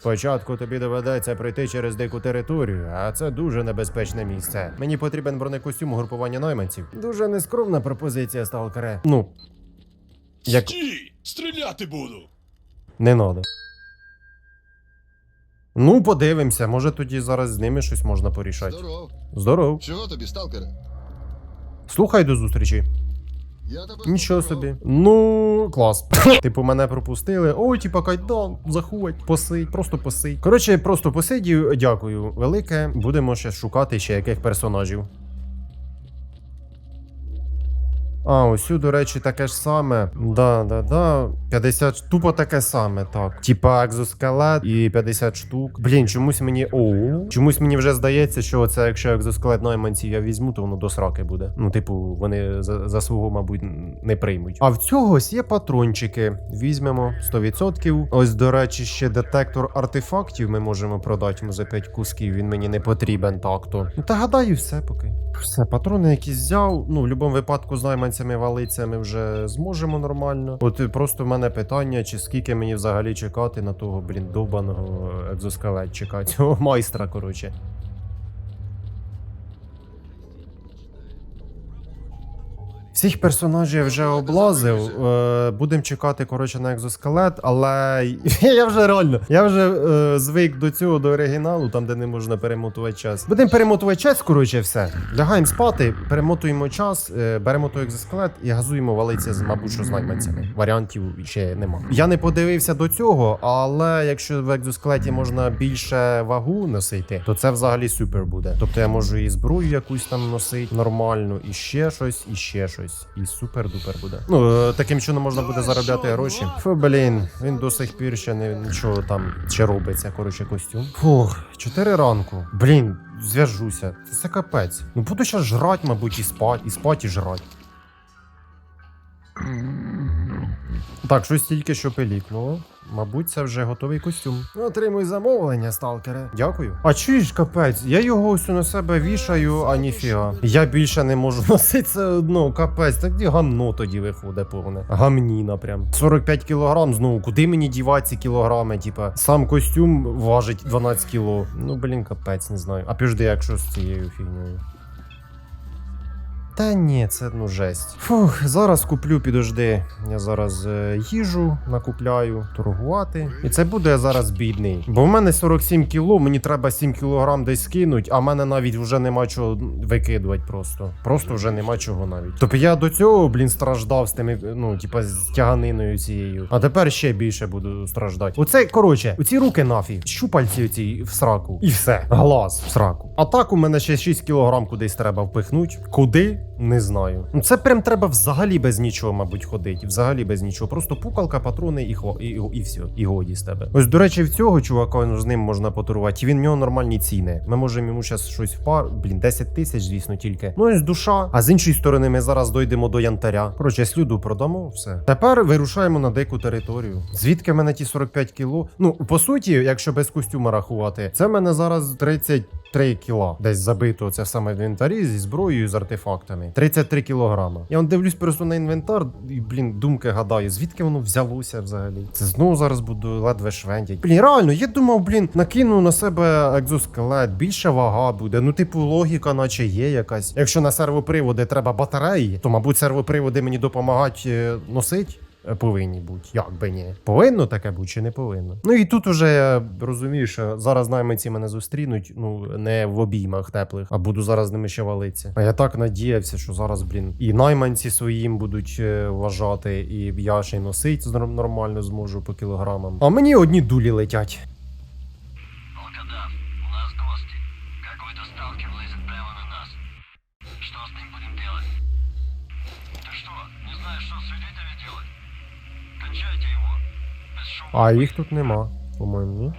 Спочатку тобі доведеться пройти через дику територію, а це дуже небезпечне місце. Мені потрібен бронекостюм угрупування найманців. Дуже нескромна пропозиція, сталкере. Ну, як Стій! Стріляти буду! не надо. Ну, подивимося, може тоді зараз з ними щось можна порішати. Здоров. Здоров. Чого тобі, сталкере? Слухай до зустрічі. Нічого собі. Ну, клас. типу, мене пропустили. Ой, типа, кайдан, заходь, посидь, просто посидь. Коротше, просто посидів, дякую. Велике. Будемо ще шукати ще яких персонажів. А, ось, сю, до речі, таке ж саме. Да, да, да. 50 ш- тупо таке саме, так. Типа екзоскелет і 50 штук. Блін, чомусь мені. О, чомусь мені вже здається, що це якщо екзоскелет найманців я візьму, то воно до сраки буде. Ну, типу, вони за, за свого, мабуть, не приймуть. А в цього ось є патрончики. Візьмемо 100%. Ось, до речі, ще детектор артефактів ми можемо продати йому за 5 кусків. Він мені не потрібен так-то. Та гадаю, все поки. Все, патрони якісь взяв. Ну, в будь-якому випадку з найманцями валиться ми вже зможемо нормально. От просто в мене питання, чи скільки мені взагалі чекати на того, блін, довбаного екзоскелетчика, цього майстра, коротше. Всіх персонажів вже облазив. Е, Будемо чекати, коротше, на екзоскелет, але я вже реально, я вже е, звик до цього, до оригіналу, там, де не можна перемотувати час. Будемо перемотувати час, коротше, все. Лягаємо спати, перемотуємо час, е, беремо той екзоскелет і газуємо валиться з, мабуть, що з найманцями. Варіантів ще нема. Я не подивився до цього, але якщо в екзоскелеті можна більше вагу носити, то це взагалі супер буде. Тобто я можу і зброю якусь там носити нормальну, і ще щось, і ще щось. І супер-дупер буде. Ну, е, таким чином можна буде заробляти гроші. Фу, блін, він до сих пір ще не нічого там ще робиться. Коротше, костюм. Фух, 4 ранку. Блін, зв'яжуся. Це, це капець. Ну буду ще жрать, мабуть, і спать, і спать, і жрать. Так, щось тільки що пилікнуло. Мабуть, це вже готовий костюм. Отримуй замовлення, сталкере. Дякую. А чуєш, капець, я його ось на себе вішаю, а ніфіга. Я більше не можу носити це одно, капець. Так і гамно тоді виходить повне. Гамніна прям. 45 кілограм знову. Куди мені дівати ці кілограми? Типа, сам костюм важить 12 кіло. Ну, блін, капець, не знаю. А піжди, якщо з цією фігнею. Та ні, це ну жесть. Фух, зараз куплю, підожди. Я зараз е, їжу накупляю, торгувати. І це буде зараз бідний. Бо в мене 47 кіло, мені треба 7 кілограм десь скинуть, а в мене навіть вже нема чого викидувати просто. Просто вже нема чого навіть. Тобто я до цього, блін, страждав з тими, ну, типа, з тяганиною цією. А тепер ще більше буду страждати. Оце, коротше, оці руки нафіг, щупальці оці в сраку. І все. Глаз в сраку. А так у мене ще 6 кілограм кудись треба впихнуть. Куди? Не знаю. Це прям треба взагалі без нічого, мабуть, ходити. Взагалі без нічого. Просто пукалка, патрони і хво, і, і, і все. І годі з тебе. Ось, до речі, в цього чувака ну, з ним можна поторгувати. Він в нього нормальні ціни. Ми можемо йому зараз щось впар. Блін, 10 тисяч, звісно, тільки. Ну ось душа. А з іншої сторони, ми зараз дойдемо до янтаря. Коротше, слюду продамо, все. Тепер вирушаємо на дику територію. Звідки в мене ті 45 кіло? Ну, по суті, якщо без костюма рахувати, це в мене зараз 30 3 кіла десь забито це саме в інвентарі зі зброєю з артефактами. 33 кілограма. Я дивлюсь просто на інвентар і, блін, думки гадаю, звідки воно взялося взагалі. Це знову зараз буду ледве швендять. Блін, реально, я думав, блін, накину на себе екзоскелет, більше вага буде. Ну, типу, логіка, наче є якась. Якщо на сервоприводи треба батареї, то, мабуть, сервоприводи мені допомагають е, носити. Е, Повинні бути, як би ні. Повинно таке бути чи не повинно? Ну і тут уже я розумію, що зараз найманці мене зустрінуть, ну не в обіймах теплих, а буду зараз ними ще валитися. А я так надіявся, що зараз, блін, і найманці своїм будуть е, вважати, і я ще й носить нор- нормально зможу по кілограмам. А мені одні дулі летять. Что с ним будем делать? Ты что, не знаешь, что с свидетелями делать? А їх тут нема, по-моєму, ні?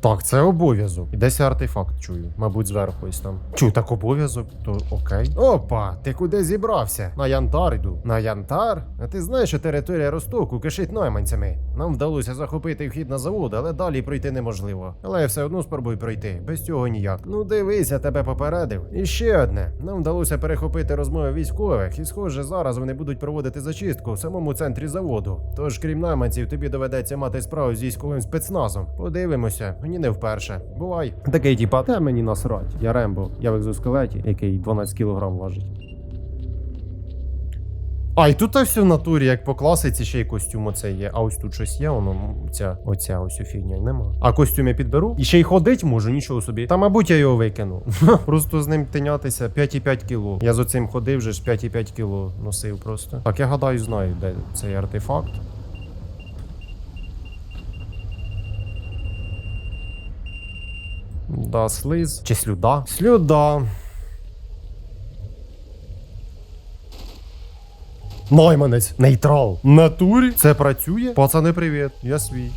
Так, це обов'язок. І десь артефакт чую. Мабуть, зверху ось там. Чую, так обов'язок, то окей. Опа, ти куди зібрався? На янтар йду. На янтар? А ти знаєш, що територія Ростоку кишить найманцями. Нам вдалося захопити вхід на завод, але далі пройти неможливо. Але я все одно спробуй пройти. Без цього ніяк. Ну дивися, тебе попередив. І ще одне. Нам вдалося перехопити розмови військових, і схоже, зараз вони будуть проводити зачистку в самому центрі заводу. Тож, крім найманців, тобі доведеться мати справу з військовим спецназом. Подивимося, мені не вперше. Бувай. Такий типа, та мені насрать. Я Рембо, я в екзоскелеті, який 12 кілограм важить. А, і тут все в натурі, як по класиці, ще й костюм оце є. А ось тут щось є, воно ця, оця ось фігня нема. А костюм я підберу. І ще й ходить можу, нічого собі. Та, мабуть, я його викину. просто з ним тинятися 5,5 кіло. Я з оцим ходив вже ж 5,5 кіло носив просто. Так, я гадаю, знаю, де цей артефакт. Да, слиз. Чи слюда? Слюда. Найманець, нейтрал. Натурі? Це працює? Пацани, привіт. Я свій.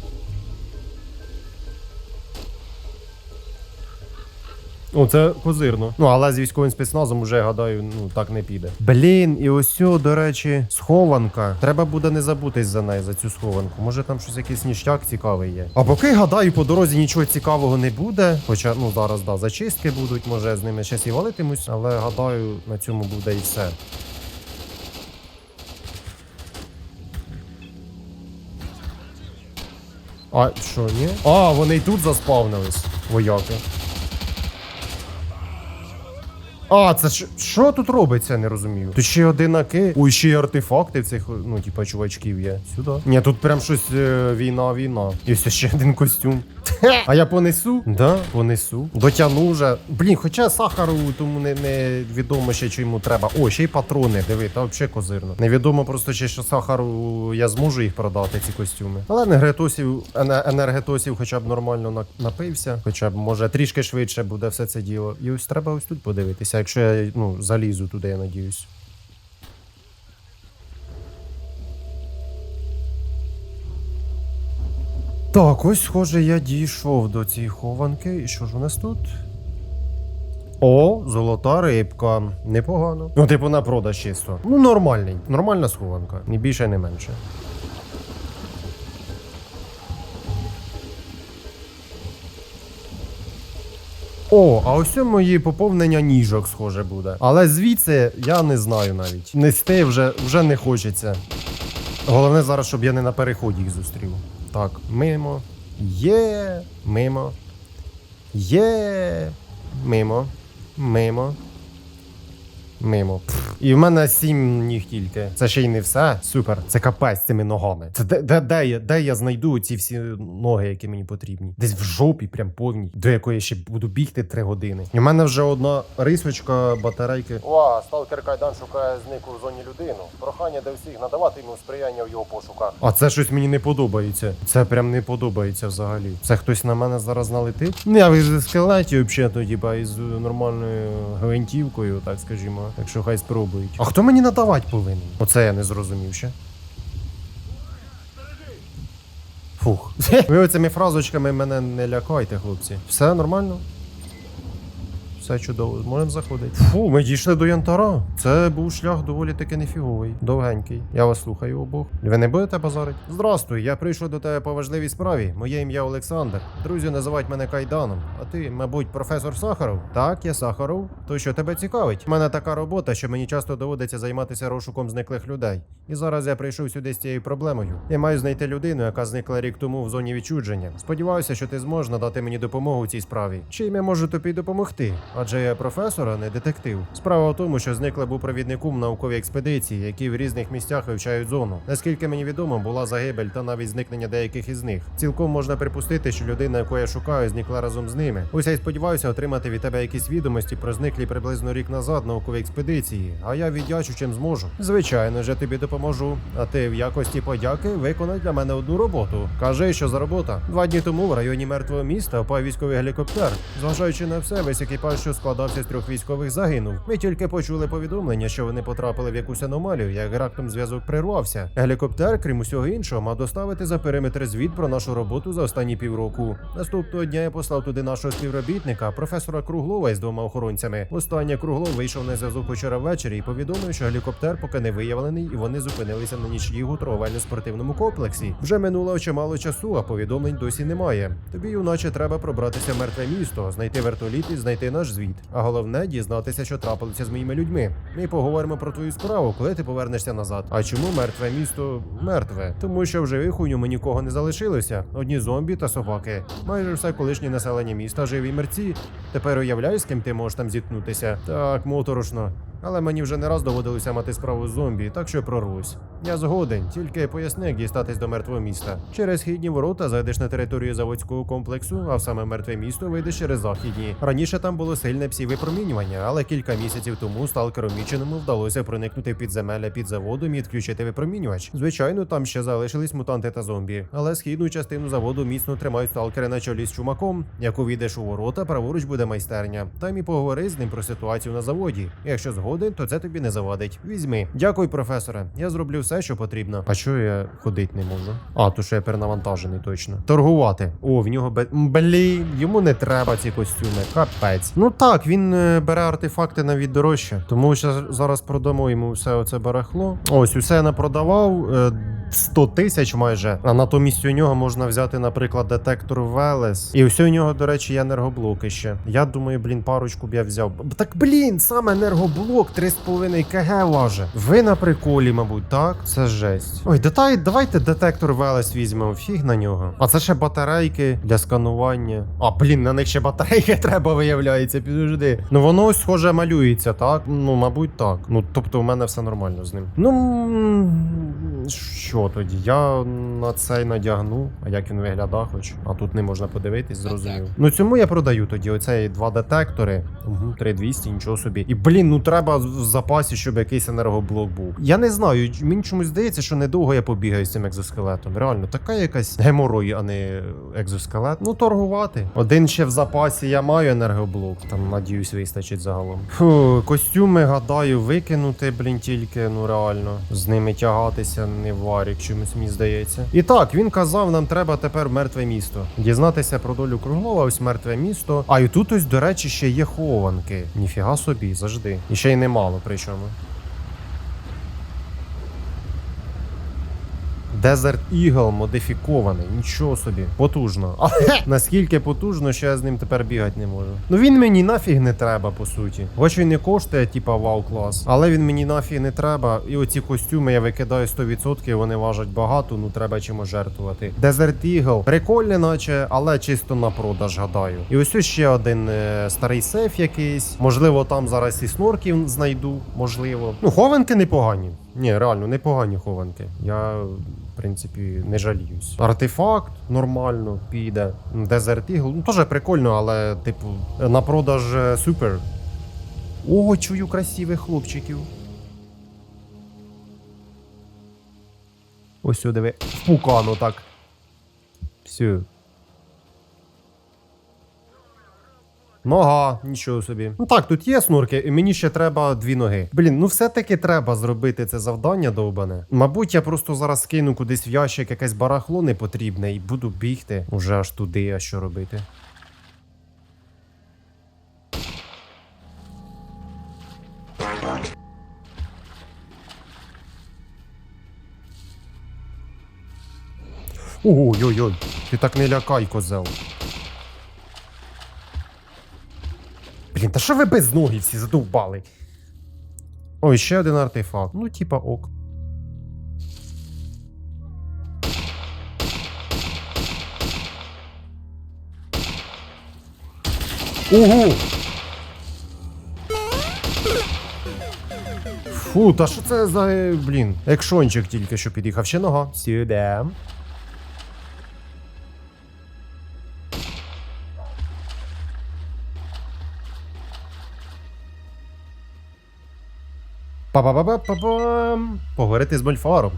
О, це козирно. Ну, але з військовим спецназом уже, гадаю, ну так не піде. Блін, і ось, до речі, схованка. Треба буде не забутись за неї, за цю схованку. Може там щось якийсь ніштяк цікавий є. А поки гадаю, по дорозі нічого цікавого не буде. Хоча, ну зараз да, зачистки будуть, може з ними щас і валитимусь, але гадаю, на цьому буде і все. А що, ні? А, вони й тут заспавнились, вояки. А, це ж- що тут робиться, не розумію. Тут ще одинаки. Ой, ще й артефакти в цих, ну, типа, чувачків є. Сюди. Ні, тут прям щось е, війна, війна. І ось ще один костюм. А я понесу? Да, понесу. Дотягну вже. Блін, хоча сахару тому не, не відомо ще чи йому треба. О, ще й патрони, диви, та взагалі козирно. Невідомо просто ще, що сахару я зможу їх продати, ці костюми. Але енергетосів, ене- енергетосів хоча б нормально на- напився. Хоча б може трішки швидше буде все це діло. І ось треба ось тут подивитися, якщо я ну, залізу туди, я надіюсь. Так, ось, схоже, я дійшов до цієї хованки. І що ж у нас тут? О, золота рибка. Непогано. Ну, типу, на продаж чисто. Ну, нормальний. Нормальна схованка. Ні більше, ні менше. О, а ось у мої поповнення ніжок, схоже, буде. Але звідси я не знаю навіть. Нести вже, вже не хочеться. Головне зараз, щоб я не на переході їх зустрів. Так, мимо. Є. Мимо. Є. Мимо. Мимо. Мимо. Пф. І в мене сім ніг тільки. Це ще й не все. Супер. Це капець цими ногами. Це де, де, де, я, де я знайду ці всі ноги, які мені потрібні? Десь в жопі, прям повній, до якої я ще буду бігти три години. І в мене вже одна рисочка батарейки. О, сталкер Кайдан шукає зниклу в зоні людину. Прохання до всіх надавати йому сприяння в його пошуках. А це щось мені не подобається. Це прям не подобається взагалі. Це хтось на мене зараз налетить? Ну, я в скелеті взагалі, типа із нормальною гвинтівкою, так скажімо. Так що хай спробують. А хто мені надавати повинен? Оце я не зрозумів ще. Фух. Ви цими фразочками мене не лякайте, хлопці. Все нормально? Все чудово, можемо заходити. Фу, ми дійшли до янтара. Це був шлях доволі таки нефіговий, довгенький. Я вас слухаю обох. Ви не будете базарити? Здрастуй, я прийшов до тебе по важливій справі. Моє ім'я Олександр. Друзі називають мене Кайданом. А ти, мабуть, професор Сахаров? Так, я Сахаров. То що тебе цікавить? У мене така робота, що мені часто доводиться займатися розшуком зниклих людей. І зараз я прийшов сюди з цією проблемою. Я маю знайти людину, яка зникла рік тому в зоні відчудження. Сподіваюся, що ти зможеш надати мені допомогу у цій справі. Чим я можу тобі допомогти? Адже я професор, а не детектив. Справа в тому, що зникла був провідником науковій експедиції, які в різних місцях вивчають зону. Наскільки мені відомо, була загибель та навіть зникнення деяких із них. Цілком можна припустити, що людина, яку я шукаю, зникла разом з ними. Ось я й сподіваюся отримати від тебе якісь відомості про зниклі приблизно рік назад наукові експедиції. А я віддячу чим зможу. Звичайно я тобі допоможу. А ти в якості подяки виконай для мене одну роботу. Кажи, що за робота. Два дні тому в районі мертвого міста впав військовий гелікоптер. Зважаючи на все, весь екіпаж що складався з трьох військових, загинув. Ми тільки почули повідомлення, що вони потрапили в якусь аномалію, як раптом зв'язок прервався. Гелікоптер, крім усього іншого, мав доставити за периметр звіт про нашу роботу за останні півроку. Наступного дня я послав туди нашого співробітника, професора Круглова із двома охоронцями. Останнє Круглов вийшов на зв'язок учора ввечері і повідомив, що гелікоптер поки не виявлений, і вони зупинилися на нічній торговельно-спортивному комплексі. Вже минуло чимало часу, а повідомлень досі немає. Тобі, юначе, треба пробратися в мертве місто, знайти вертоліт і знайти наш звіт. А головне дізнатися, що трапилося з моїми людьми. Ми поговоримо про твою справу, коли ти повернешся назад. А чому мертве місто мертве? Тому що в живих у ньому нікого не залишилося. Одні зомбі та собаки. Майже все колишнє населення міста живі мерці. Тепер уявляєш, з ким ти можеш там зіткнутися? Так, моторошно. Але мені вже не раз доводилося мати справу з зомбі, так що прорвусь. Я згоден, тільки поясни, як дістатись до мертвого міста. Через східні ворота зайдеш на територію заводського комплексу, а саме мертве місто вийдеш через західні. Раніше там було сильне псі-випромінювання, але кілька місяців тому сталкеру Міченому вдалося проникнути підземелля під заводом і відключити випромінювач. Звичайно, там ще залишились мутанти та зомбі, але східну частину заводу міцно тримають сталкери на чолі з чумаком. Як увійдеш у ворота, праворуч буде майстерня. Там і поговори з ним про ситуацію на заводі. Якщо згоден, то це тобі не завадить. Візьми. Дякую, професоре. Я зроблю все, що потрібно. А чого я ходити не можу? А, то що я перенавантажений точно. Торгувати. О, в нього бе... Блін, йому не треба ці костюми. Капець. Ну так, він е, бере артефакти навіть дорожче. Тому що зараз продамо йому все оце барахло. Ось, усе я напродавав. е, 100 тисяч майже. А натомість у нього можна взяти, наприклад, детектор Велес. І все у нього, до речі, є енергоблоки ще. Я думаю, блін, парочку б я взяв. Так блін, саме енергоблок 3,5 кг важить. Ви на приколі, мабуть, так? Це жесть. Ой, детай, давайте детектор Велес візьмемо. Фіг на нього. А це ще батарейки для сканування. А, блін, на них ще батарейки треба, виявляється. Підожди. Ну воно ось схоже малюється, так? Ну, мабуть, так. Ну, тобто, у мене все нормально з ним. Ну. Що тоді? Я на цей надягну, а як він виглядає хоч. А тут не можна подивитись, зрозумів. Ну цьому я продаю тоді оцей два детектори. Угу, 3200, нічого собі. І блін, ну треба в запасі, щоб якийсь енергоблок був. Я не знаю, мені чомусь здається, що недовго я побігаю з цим екзоскелетом. Реально, така якась геморой, а не екзоскелет. Ну, торгувати. Один ще в запасі я маю енергоблок. Там, надіюсь, вистачить загалом. Фу, костюми, гадаю, викинути, блін, тільки, ну реально. З ними тягатися не варік, чомусь мені здається. І так, він казав, нам треба тепер мертве місто. Дізнатися про долю Круглова, ось мертве місто. А і тут ось, до речі, ще є хованки. Ніфіга собі, завжди. І ще й немало причому. Desert Eagle модифікований, нічого собі, потужно. Але наскільки потужно, що я з ним тепер бігати не можу. Ну він мені нафіг не треба, по суті. Хоч він не коштує, типа вау клас, але він мені нафіг не треба. І оці костюми я викидаю 100%, вони важать багато, ну треба чимось жертвувати. Desert Eagle, прикольне, наче, але чисто на продаж, гадаю. І ось ось ще один е, старий сейф якийсь. Можливо, там зараз і снорків знайду, можливо. Ну, хованки непогані. Ні, реально, непогані хованки. Я, в принципі, не жаліюсь. Артефакт нормально піде. Desert Eagle, ну теж прикольно, але, типу, на продаж е, супер. О, чую красивих хлопчиків. Ось сюди ви. В пукану так. Все. Нога, нічого собі. Ну так, тут є снурки, і мені ще треба дві ноги. Блін, ну все-таки треба зробити це завдання довбане. Мабуть, я просто зараз скину кудись в ящик якесь барахло непотрібне і буду бігти уже аж туди, а що робити. Ой-ой-ой, ти так не лякай, козел. Блін, та що ви без ноги всі задовбали? Ой, ще один артефакт. Ну, типа ок. Ого! Фу, та що це за, е, блін, екшончик тільки що під'їхав. Ще нога. Сюди. Па-па-па-па-па-пам. Поговорити з Мольфаром.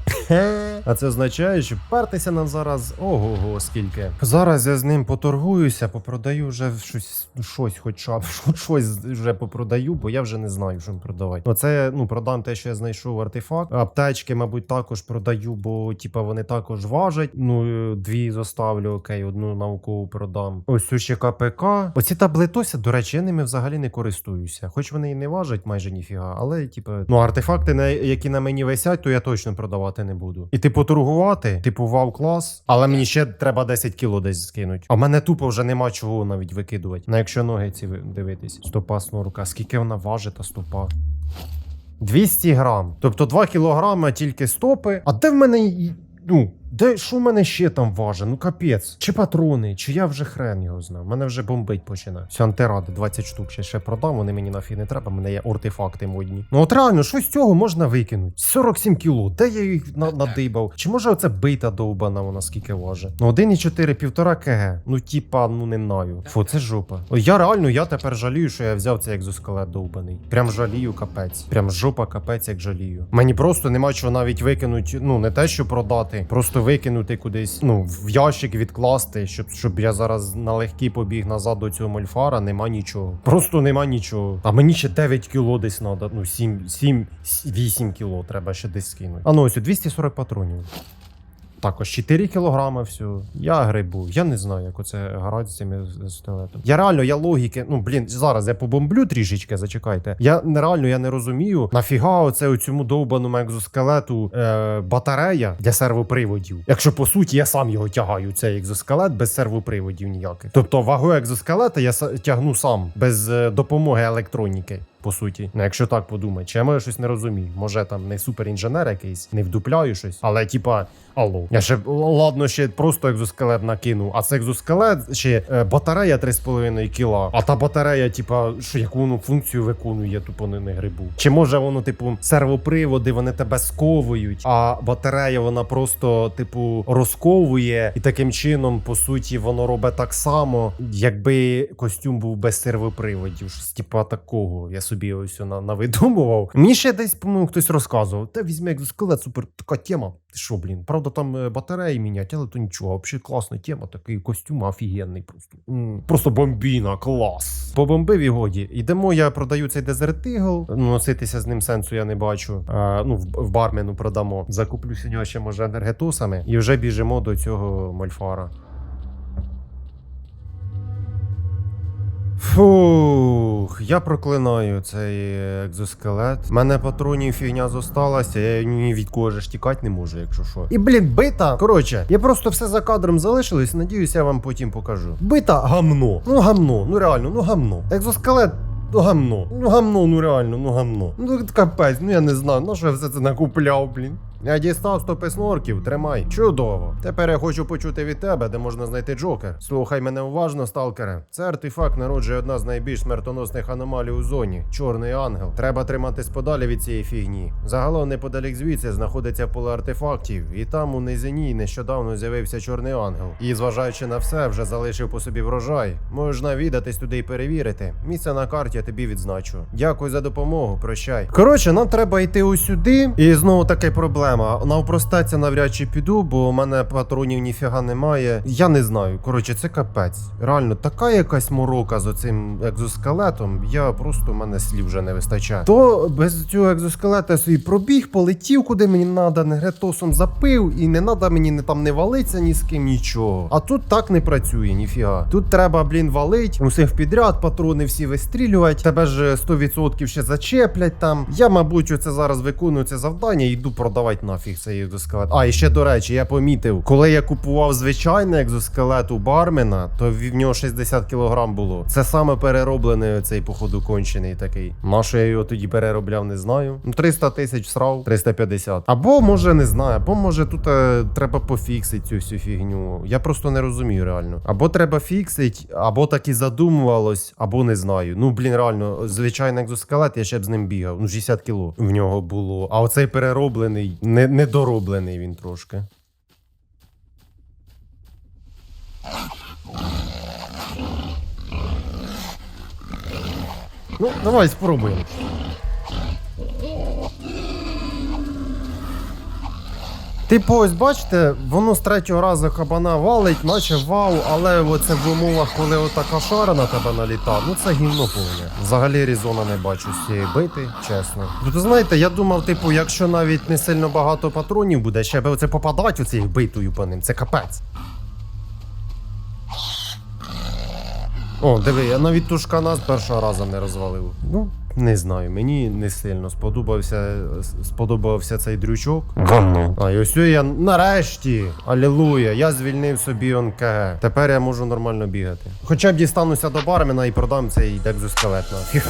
А це означає, що пертися нам зараз ого-го скільки. Зараз я з ним поторгуюся, попродаю вже щось, щось хоча б щось вже попродаю, бо я вже не знаю, що продавати. Оце ну продам те, що я знайшов артефакт. Аптечки, мабуть, також продаю, бо типа вони також важать. Ну е, дві заставлю, окей, одну наукову продам. Ось цю ще КПК. Оці таблетося, до речі, я ними взагалі не користуюся. Хоч вони і не важать майже ніфіга, але типа, ну артефакти, які на мені висять, то я точно продавати не буду. І типу торгувати, типу вау клас, але мені ще треба 10 кіло десь скинуть. А мене тупо вже нема чого навіть викидувати. Ну якщо ноги ці ви- дивитись, стопа снорка, скільки вона важить, та стопа. 200 грам. Тобто 2 кілограми тільки стопи. А де в мене. Ну, де що в мене ще там важить? Ну капець. Чи патрони, чи я вже хрен його знав. Мене вже бомбить починає. Все антиради, 20 штук ще, ще продам, вони мені нафіг не треба, мене є артефакти модні. Ну от реально, що з цього можна викинути? 47 кіло. Де я їх на- надибав? Чи може оце бита довбана, вона скільки важить? Ну 1,4, півтора кг. Ну типа, ну не знаю. Фу, це жопа. О, я реально, я тепер жалію, що я взяв цей екзоскелет довбаний. Прям жалію капець. Прям жопа капець, як жалію. Мені просто нема чого навіть викинути, ну не те, що продати, просто викинути кудись, ну, в ящик відкласти, щоб, щоб я зараз налегкі побіг назад до цього мольфара, нема нічого. Просто нема нічого. А мені ще 9 кіло десь треба, ну 7, 7, 8 кіло треба ще десь скинути. А ну ось 240 патронів. Також 4 кілограми все. Я грибу. Я не знаю, як оце грати з цими стилетом. Я реально, я логіки. Ну блін, зараз я побомблю трішечки, зачекайте. Я нереально я не розумію. Нафіга оце у цьому довбаному екзоскелету е, батарея для сервоприводів. Якщо по суті я сам його тягаю, цей екзоскелет без сервоприводів ніяких. Тобто вагу екзоскелета я тягну сам без е, допомоги електроніки. По суті, ну якщо так подумати, чи я може щось не розумію. Може там не суперінженер якийсь, не вдупляю щось, але типа, алло, я ще ладно, ще просто екзоскелет накинув, а це екзоскелет ще е, батарея 3,5 кіла. А та батарея, типа, що яку воно функцію виконує, тупо не, не грибу. Чи може воно, типу, сервоприводи, вони тебе сковують, а батарея вона просто, типу, розковує, і таким чином, по суті, воно робить так само, якби костюм був без сервоприводів. Щось типа такого. Я собі ось на, навидумував. Мені ще десь, по-моєму, хтось розказував. Та візьми екзоскелет, супер така тема. Що, блін? Правда, там е, батареї мінять, але то нічого. Взагалі класна тема, такий костюм офігенний просто. М, Просто бомбіна, клас. Побомбив і годі. Ідемо, я продаю цей Desert Eagle. Носитися з ним сенсу я не бачу. А, ну, в, бармену продамо. Закуплюся нього ще, може, енергетосами. І вже біжимо до цього мольфара. Фух, я проклинаю цей екзоскелет. У мене патронів фігня зосталася, я ні від кого ж тікати не можу, якщо що. І блін, бита. Коротше, я просто все за кадром залишилось, надіюсь, я вам потім покажу. Бита гамно. Ну гамно, ну реально, ну гамно. Екзоскелет. Ну гамно, ну гамно, ну реально, ну гамно. Ну капець, ну я не знаю, на що я все це накупляв, блін. Я дістав стопи снорків, тримай. Чудово. Тепер я хочу почути від тебе, де можна знайти Джокер. Слухай мене уважно, сталкере. Це артефакт народжує одна з найбільш смертоносних аномалій у зоні чорний ангел. Треба триматись подалі від цієї фігні. Загалом неподалік звідси знаходиться поле артефактів, і там у низині нещодавно з'явився чорний ангел. І, зважаючи на все, вже залишив по собі врожай. Можеш навідатись туди і перевірити. Місце на карті я тобі відзначу. Дякую за допомогу. Прощай. Коротше, нам треба йти ось сюди. І знову таке проблема. Навпростеться навряд чи піду, бо у мене патронів ніфіга немає. Я не знаю. Коротше, це капець. Реально, така якась морока з оцим екзоскелетом. Я просто в мене слів вже не вистачає. То без цього екзоскелета собі пробіг, полетів, куди мені треба, негретосом запив, і не треба мені не там не валиться ні з ким, нічого. А тут так не працює, ніфіга. Тут треба, блін, валить, усіх підряд, патрони всі вистрілювати. Тебе ж 100% ще зачеплять там. Я, мабуть, оце зараз виконую це завдання йду продавати нафіг цей екзоскелет. А, і ще до речі, я помітив, коли я купував звичайний екзоскелет у бармена, то в нього 60 кг було. Це саме перероблений цей, походу, кончений такий. На що я його тоді переробляв, не знаю. Ну, 300 тисяч срав, 350. Або може не знаю, або може тут е, треба пофіксити цю всю фігню. Я просто не розумію реально. Або треба фіксить, або так і задумувалось, або не знаю. Ну блін, реально, звичайний екзоскелет, я ще б з ним бігав. Ну 60 кіло в нього було. А оцей перероблений, не, недороблений він трошки. Ну, давай спробуємо. Типу, ось бачите, воно з третього разу кабана валить, наче вау, але оце в умовах, коли отака шара на тебе наліта, ну це гімно повне. Взагалі різона не бачу з цієї бити, чесно. Ну, знаєте, я думав, типу, якщо навіть не сильно багато патронів буде, ще би оце попадати оцією битою по ним, це капець. О, диви, я навіть тушкана з першого разу не розвалив. Ну, не знаю, мені не сильно сподобався, сподобався цей дрючок. Ганно. А і ось я нарешті, алілуя, я звільнив собі ОНКГ. Тепер я можу нормально бігати. Хоча б дістануся до бармена і продам цей екзоскелет нафіг.